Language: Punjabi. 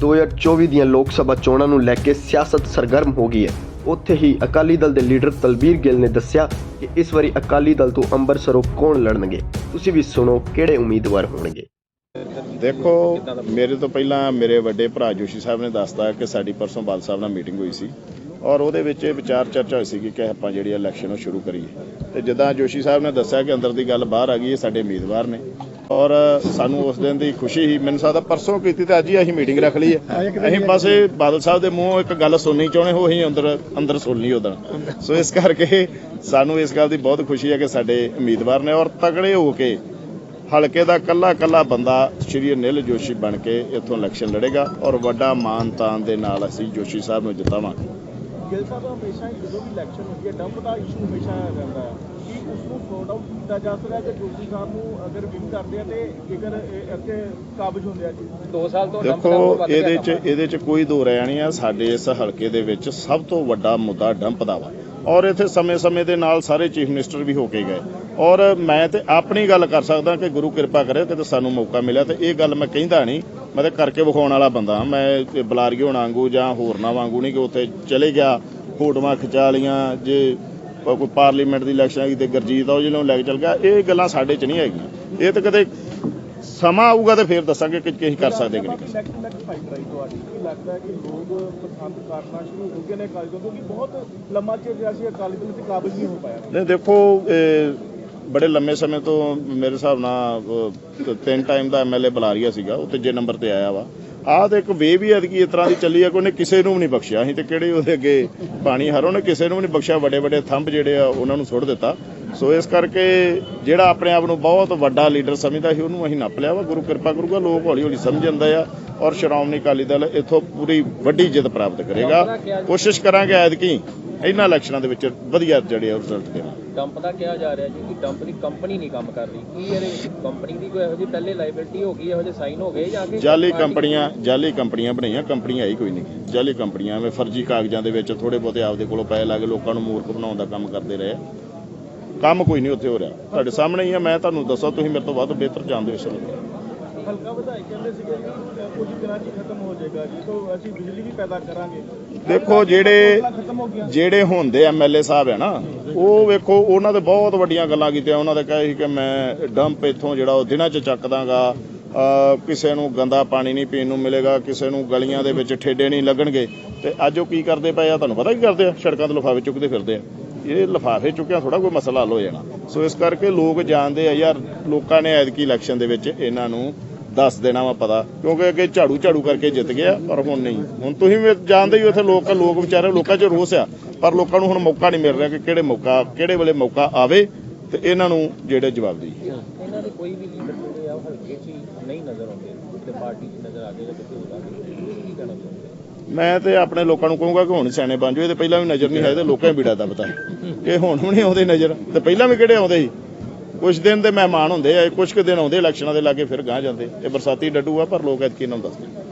2024 ਦੀਆਂ ਲੋਕ ਸਭਾ ਚੋਣਾਂ ਨੂੰ ਲੈ ਕੇ ਸਿਆਸਤ ਸਰਗਰਮ ਹੋ ਗਈ ਹੈ। ਉੱਥੇ ਹੀ ਅਕਾਲੀ ਦਲ ਦੇ ਲੀਡਰ ਤਲਬੀਰ ਗਿੱਲ ਨੇ ਦੱਸਿਆ ਕਿ ਇਸ ਵਾਰੀ ਅਕਾਲੀ ਦਲ ਤੋਂ ਅੰਮ੍ਰਿਤਸਰੋਂ ਕੌਣ ਲੜਨਗੇ। ਤੁਸੀਂ ਵੀ ਸੁਣੋ ਕਿਹੜੇ ਉਮੀਦਵਾਰ ਹੋਣਗੇ। ਦੇਖੋ, ਮੇਰੇ ਤੋਂ ਪਹਿਲਾਂ ਮੇਰੇ ਵੱਡੇ ਭਰਾ ਜੋਸ਼ੀ ਸਾਹਿਬ ਨੇ ਦੱਸਤਾ ਕਿ ਸਾਡੀ ਪਰਸੋਂ ਬਾਲ ਸਾਹਿਬ ਨਾਲ ਮੀਟਿੰਗ ਹੋਈ ਸੀ ਔਰ ਉਹਦੇ ਵਿੱਚ ਇਹ ਵਿਚਾਰ ਚਰਚਾ ਹੋਈ ਸੀ ਕਿ ਆਪਾਂ ਜਿਹੜੀ ਇਲੈਕਸ਼ਨ ਉਹ ਸ਼ੁਰੂ ਕਰੀਏ। ਤੇ ਜਿੱਦਾਂ ਜੋਸ਼ੀ ਸਾਹਿਬ ਨੇ ਦੱਸਿਆ ਕਿ ਅੰਦਰ ਦੀ ਗੱਲ ਬਾਹਰ ਆ ਗਈ ਹੈ ਸਾਡੇ ਉਮੀਦਵਾਰ ਨੇ। ਔਰ ਸਾਨੂੰ ਉਸ ਦਿਨ ਦੀ ਖੁਸ਼ੀ ਸੀ ਮੈਨੂੰ ਸਕਦਾ ਪਰਸੋਂ ਕੀਤੀ ਤੇ ਅੱਜ ਹੀ ਅਸੀਂ ਮੀਟਿੰਗ ਰੱਖ ਲਈ ਹੈ। ਅਸੀਂ ਬਸ ਇਹ ਬਾਦਲ ਸਾਹਿਬ ਦੇ ਮੂੰਹੋਂ ਇੱਕ ਗੱਲ ਸੁਣਨੀ ਚਾਹੁੰਦੇ ਹੋ ਅਸੀਂ ਅੰਦਰ ਅੰਦਰ ਸੁਣਨੀ ਉਹਦਾ ਸੋ ਇਸ ਕਰਕੇ ਸਾਨੂੰ ਇਸ ਗੱਲ ਦੀ ਬਹੁਤ ਖੁਸ਼ੀ ਹੈ ਕਿ ਸਾਡੇ ਉਮੀਦਵਾਰ ਨੇ ਔਰ ਤਗੜੇ ਹੋ ਕੇ ਹਲਕੇ ਦਾ ਕੱਲਾ ਕੱਲਾ ਬੰਦਾ ਸ਼੍ਰੀ ਅਨਿਲ ਜੋਸ਼ੀ ਬਣ ਕੇ ਇੱਥੋਂ ਇਲੈਕਸ਼ਨ ਲੜੇਗਾ ਔਰ ਵੱਡਾ ਮਾਨ ਤਾਨ ਦੇ ਨਾਲ ਅਸੀਂ ਜੋਸ਼ੀ ਸਾਹਿਬ ਨੂੰ ਜਿਤਾਵਾਂਗੇ। ਗਿੱਲ ਸਾਹਿਬ ਹਮੇਸ਼ਾ ਹੀ ਜਦੋਂ ਵੀ ਇਲੈਕਸ਼ਨ ਹੁੰਦੀ ਹੈ ਡੰਪ ਦਾ ਇਸ਼ੂ ਹਮੇਸ਼ਾ ਆ ਰਹਿੰਦਾ ਹੈ। ਸੌਟ ਆਊਟ ਕੀਤਾ ਜਾ ਸਕਦਾ ਹੈ ਕਿ ਜੋਸ਼ੀ ਸਾਹਿਬ ਨੂੰ ਅਗਰ ਵਿਨ ਕਰਦੇ ਆ ਤੇ ਜੇਕਰ ਇੱਥੇ ਕਾਬਜ ਹੁੰਦੇ ਆ ਜੀ। 2 ਸਾਲ ਤੋਂ ਦੇਖੋ ਇਹਦੇ 'ਚ ਇਹਦੇ 'ਚ ਕੋਈ ਦੋ ਰਹਿ ਨਹੀਂ ਆ ਸਾਡੇ ਇਸ ਹਲਕੇ ਦੇ ਵਿੱਚ ਸਭ ਤੋਂ ਵੱਡਾ ਮੁੱਦਾ ਡੰਪ ਦਾ ਵਾ। ਔਰ ਇੱਥੇ ਸਮੇਂ-ਸਮੇਂ ਦੇ ਨਾਲ ਸਾਰੇ ਚੀਫ ਮਿਨਿਸਟਰ ਵੀ ਹੋ ਕੇ ਗਏ। ਔਰ ਮੈਂ ਤੇ ਆਪਣੀ ਗੱਲ ਕਰ ਸਕਦਾ ਕਿ ਗੁਰੂ ਕਿਰਪਾ ਕਰੇ ਕਿ ਸਾਨੂੰ ਮੌਕਾ ਮਿਲਿਆ ਤੇ ਇਹ ਗੱਲ ਮੈਂ ਕਹਿੰਦਾ ਨਹੀਂ ਮੈਂ ਤੇ ਕਰਕੇ ਵਿਖਾਉਣ ਵਾਲਾ ਬੰਦਾ ਹਾਂ। ਮੈਂ ਬਲਾਰੀਓ ਵਾਂਗੂ ਜਾਂ ਹੋਰਨਾਂ ਵਾਂਗੂ ਨਹੀਂ ਕਿ ਉੱਥੇ ਚਲੇ ਗਿਆ ਫੋਟੋਆਂ ਖਿਚਾ ਲੀਆਂ ਜੇ ਕੋਈ ਪਾਰਲੀਮੈਂਟ ਦੀ ਇਲੈਕਸ਼ਨ ਹੈਗੀ ਤੇ ਗਰਜੀਤ ਆ ਉਹ ਜਿਹਨੂੰ ਲੈ ਕੇ ਚਲ ਗਿਆ ਇਹ ਗੱਲਾਂ ਸਾਡੇ 'ਚ ਨਹੀਂ ਹੈਗੀਆਂ। ਇਹ ਤਾਂ ਕਦੇ ਸਮਾਂ ਆਊਗਾ ਤੇ ਫਿਰ ਦੱਸਾਂਗੇ ਕਿ ਕੀ ਕਰ ਸਕਦੇ ਕਿ ਨਹੀਂ ਕਰ ਸਕਦੇ। ਇਲੈਕਟ ਇਲੈਕਟ ਫਾਈਟ ਰਹੀ ਤੁਹਾਡੀ। ਕੀ ਲੱਗਦਾ ਹੈ ਕਿ ਲੋਕ ਪਸੰਦ ਕਰਨਾ ਸ਼ੁਰੂ ਹੋ ਗਏ ਨੇ ਅਕਾਲੀ ਦਲ? ਕਿਉਂਕਿ ਬਹੁਤ ਲੰਮਾ ਚਿਰ ਰਿਹਾ ਸੀ ਅਕਾਲੀ ਦਲ ਤੇ ਕਾਬਜ ਨਹੀਂ ਹੋ ਪਾਇਆ। ਨਹੀਂ ਦੇਖੋ ਬੜੇ ਲੰਮੇ ਸਮੇਂ ਤੋਂ ਮੇਰੇ ਹਿਸਾਬ ਨਾਲ ਤਿੰਨ ਟਾਈਮ ਦਾ ਐਮਐਲਏ ਬੁਲਾਰੀਆ ਸੀਗਾ ਉਹ ਤੀਜੇ ਨੰਬਰ ਤੇ ਆਇਆ ਵਾ। ਆਹ ਤੇ ਇੱਕ ਵੇ ਵੀ ਐਤਕੀ ਇਸ ਤਰ੍ਹਾਂ ਦੀ ਚੱਲੀ ਆ ਕਿ ਉਹਨੇ ਕਿਸੇ ਨੂੰ ਵੀ ਨਹੀਂ ਬਖਸ਼ਿਆ। ਅਸੀਂ ਤੇ ਕਿਹੜੇ ਉਹਦੇ ਅੱਗੇ ਪਾਣੀ ਹਰ ਉਹਨੇ ਕਿਸੇ ਨੂੰ ਵੀ ਨਹੀਂ ਬਖਸ਼ਿਆ ਵੱਡੇ ਵੱਡੇ ਥੰਬ ਜਿਹੜੇ ਆ ਉਹਨਾਂ ਨੂੰ ਸੁੱਟ ਦਿੱਤਾ। ਸੋ ਇਸ ਕਰਕੇ ਜਿਹੜਾ ਆਪਣੇ ਆਪ ਨੂੰ ਬਹੁਤ ਵੱਡਾ ਲੀਡਰ ਸਮਝਦਾ ਸੀ ਉਹਨੂੰ ਅਸੀਂ ਨੱਪ ਲਿਆ ਵਾ। ਗੁਰੂ ਕਿਰਪਾ ਕਰੂਗਾ ਲੋਕ ਹੌਲੀ ਹੌਲੀ ਸਮਝ ਜਾਂਦੇ ਆ ਔਰ ਸ਼੍ਰੋਮਣੀ ਅਕਾਲੀ ਦਲ ਇੱਥੋਂ ਪੂਰੀ ਵੱਡੀ ਜਿੱਤ ਪ੍ਰਾਪਤ ਕਰੇਗਾ। ਕੋਸ਼ਿਸ਼ ਕਰਾਂਗੇ ਐਤਕੀ ਇਹਨਾਂ ਇਲੈਕਸ਼ਨਾਂ ਦੇ ਵਿੱਚ ਵਧੀਆ ਜਿਹੜੇ ਆ ਰਿਜ਼ਲਟ ਦੇਣਾ। ਡੰਪ ਦਾ ਕਿਹਾ ਜਾ ਰਿਹਾ ਜੀ ਕਿ ਡੰਪ ਦੀ ਕੰਪਨੀ ਨਹੀਂ ਕੰਮ ਕਰ ਰਹੀ। ਕੀ ਇਹਦੇ ਵਿੱਚ ਕੰਪਨੀ ਦੀ ਕੋਈ ਇਹੋ ਜਿਹੀ ਪਹਿਲੇ ਲਾਇਬਿਲਟੀ ਹੋ ਗਈ ਇਹੋ ਜਿਹੇ ਸਾਈਨ ਹੋ ਗਏ ਜਾਂ ਕਿ ਜਾਲੀ ਕੰਪਨੀਆਂ ਜਾਲੀ ਕੰਪਨੀਆਂ ਬਣਾਈਆਂ ਕੰਪਨੀ ਆਈ ਕੋਈ ਨਹੀਂ। ਜਾਲੀ ਕੰਪਨੀਆਂ ਐਵੇਂ ਫਰਜ਼ੀ ਕਾਗਜ਼ਾਂ ਦੇ ਵਿੱਚ ਥੋੜੇ ਬਹੁਤੇ ਆਪਦੇ ਕੋਲੋਂ ਪੈਸੇ ਲਾ ਕੇ ਲੋਕਾਂ ਨੂੰ ਮੂਰਖ ਬਣਾਉਣ ਦਾ ਕੰਮ ਕਰਦੇ ਰਹੇ। ਕੰਮ ਕੋਈ ਨਹੀਂ ਉੱਥੇ ਹੋ ਰਿਹਾ। ਤੁਹਾਡੇ ਸਾਹਮਣੇ ਹੀ ਆ ਮੈਂ ਤੁਹਾਨੂੰ ਦੱਸਾਂ ਤੁਸੀਂ ਮੇਰੇ ਤੋਂ ਵੱਧ ਬਿਹਤਰ ਜਾਣਦੇ ਹੋ ਇਸ ਨੂੰ ਹਲਕਾ ਵਿਧਾਇਕ ਕਹਿੰਦੇ ਸੀਗੇ ਅ, ਕੁਝ ਦਿਨਾਂ 'ਚ ਖਤਮ ਹੋ ਜਾਏਗਾ ਜੀ ਤੋਂ ਅਸੀਂ ਬਿਜਲੀ ਵੀ ਪੈਦਾ ਕਰਾਂਗੇ। ਦੇਖੋ ਜਿਹੜੇ ਜਿਹੜੇ ਹੁੰਦੇ ਐਮਐਲਏ ਸਾਹਿਬ ਹੈ ਨਾ ਉਹ ਵੇਖੋ ਉਹਨਾਂ ਦੇ ਬਹੁਤ ਵੱਡੀਆਂ ਗੱਲਾਂ ਕੀਤੀਆਂ। ਉਹਨਾਂ ਦੇ ਕਹੇ ਸੀ ਕਿ ਮੈਂ ਡੰਪ ਇੱਥੋਂ ਜਿਹੜਾ ਉਹ ਦਿਨਾਂ 'ਚ ਚੱਕ ਦਾਂਗਾ। ਕਿਸੇ ਨੂੰ ਗੰਦਾ ਪਾਣੀ ਨਹੀਂ ਪੀਣ ਨੂੰ ਮਿਲੇਗਾ ਕਿਸੇ ਨੂੰ ਗਲੀਆਂ ਦੇ ਵਿੱਚ ਠੇਡੇ ਨਹੀਂ ਲੱਗਣਗੇ। ਤੇ ਅੱਜ ਉਹ ਕੀ ਕਰਦੇ ਪਏ ਆ ਤੁਹਾਨੂੰ ਪਤਾ ਕੀ ਕਰਦੇ ਆ? ਸੜਕਾਂ ਤੇ ਲਿਫਾਫੇ ਚੁੱਕਦੇ ਫਿਰਦੇ ਆ। ਇਹ ਲਿਫਾਫੇ ਚੁੱਕਿਆ ਥੋੜਾ ਕੋਈ ਮਸਲਾ ਹੱਲ ਹੋ ਜਾਣਾ। ਸੋ ਇਸ ਕਰਕੇ ਲੋਕ ਜਾਣਦੇ ਆ ਯਾਰ ਲੋਕਾਂ ਨੇ ਐਤਕੀ ਇਲੈਕਸ਼ਨ ਦੇ ਵਿੱਚ ਇਹਨਾਂ ਨੂੰ ਦੱਸ ਦੇਣਾ ਵਾ ਪਤਾ ਕਿਉਂਕਿ ਅੱਗੇ ਝਾੜੂ ਝਾੜੂ ਕਰਕੇ ਜਿੱਤ ਗਿਆ ਪਰ ਹੁਣ ਨਹੀਂ। ਹੁਣ ਤੁਸੀਂ ਵੀ ਜਾਣਦੇ ਹੀ ਇੱਥੇ ਲੋਕ ਲੋਕ ਵਿਚਾਰੇ ਲੋਕਾਂ 'ਚ ਰੋਸ ਆ ਪਰ ਲੋਕਾਂ ਨੂੰ ਹੁਣ ਮੌਕਾ ਨਹੀਂ ਮਿਲ ਰਿਹਾ ਕਿ ਕਿਹੜੇ ਮੌਕਾ ਕਿਹੜੇ ਵੇਲੇ ਮੌਕਾ ਆਵੇ ਤੇ ਇਹਨਾਂ ਨੂੰ ਜਿਹੜੇ ਜਵਾਬ ਦੇਈਏ। ਇਹਨਾਂ ਦੇ ਕੋਈ ਵੀ ਲੀਡਰ ਜਿਹੜੇ ਆ ਉਹ ਹਲਕੇ 'ਚ ਨਹੀਂ ਨਜ਼ਰ ਆਉਂਦੇ ਕਿਤੇ ਪਾਰਟੀ 'ਚ ਨਜ਼ਰ ਆ ਜਾਂ ਕਿਤੇ ਹੋਰ ਆ ਕੀ ਕਹਿਣਾ ਮੈਂ ਤੇ ਆਪਣੇ ਲੋਕਾਂ ਨੂੰ ਕਹੂੰਗਾ ਕਿ ਹੁਣ ਸਿਆਣੇ ਬਣ ਜਾਓ ਇਹ ਤੇ ਪਹਿਲਾਂ ਵੀ ਨਜ਼ਰ ਨਹੀਂ ਆਏ ਤੇ ਲੋਕਾਂ ਹੀ ਬੀੜਾ ਦੱਬਦਾ ਇਹ ਹੁਣ ਵੀ ਨਹੀਂ ਆਉਂਦੇ ਨਜ਼ਰ ਤੇ ਪਹਿਲਾਂ ਵੀ ਕਿਹੜੇ ਆਉਂਦੇ ਸੀ? ਕੁਝ ਦਿਨ ਦੇ ਮਹਿਮਾਨ ਹੁੰਦੇ ਆ ਕੁਝ ਕੁ ਦਿਨ ਆਉਂਦੇ ਇਲੈਕਸ਼ਨਾਂ ਦੇ ਲਾਗੇ ਫਿਰ ਗਾਂ ਜਾਂਦੇ। ਇਹ ਬਰਸਾਤੀ ਡੱਡੂ ਆ, ਪਰ ਲੋਕ ਐਤਕੀ ਇਹਨਾਂ ਨੂੰ ਦੱਸਦੇ।